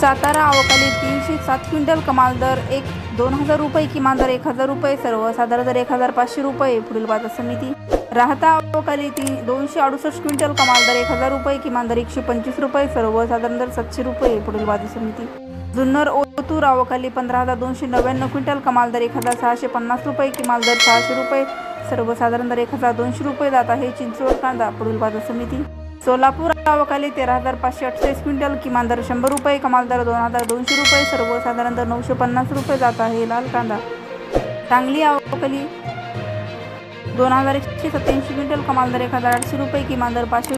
सातारा अवकाळी तीनशे सात क्विंटल कमाल दर एक दोन हजार रुपये किमान दर एक हजार रुपये. सर्वसाधारण दर एक हजार पाचशे रुपये. पुढील बाजार समिती. राहता अवकाळी तीन दोनशे अडुसष्ट क्विंटल कमाल दर एक हजार रुपये किमान दर एकशे पंचवीस रुपये. सर्वसाधारण दर सातशे रुपये. पुढील बाजार समिती. जुन्नर ओतूर अवकाली पंधरा हजार दोनशे नव्याण्णव क्विंटल कमाल दर एक हजार सहाशे पन्नास रुपये किमान दर सहाशे रुपये. सर्वसाधारण दर एक हजार दोनशे रुपये. जात आहे चिंचवड कांदा. पुढील बाजार समिती. सोलापूर गावाखाली तेरा हजार पाचशे अठ्ठावीस क्विंटल किमान दर शंभर रुपये कमाल दर दोन हजार दोनशे रुपये सर्वसाधारण दर नऊशे पन्नास रुपये जात आहे. लाल कांदा. सांगली अवकाली दोन हजार एकशे सत्याऐंशी क्विंटल कमाल दर एक हजार आठशे रुपये किमान दर पाचशे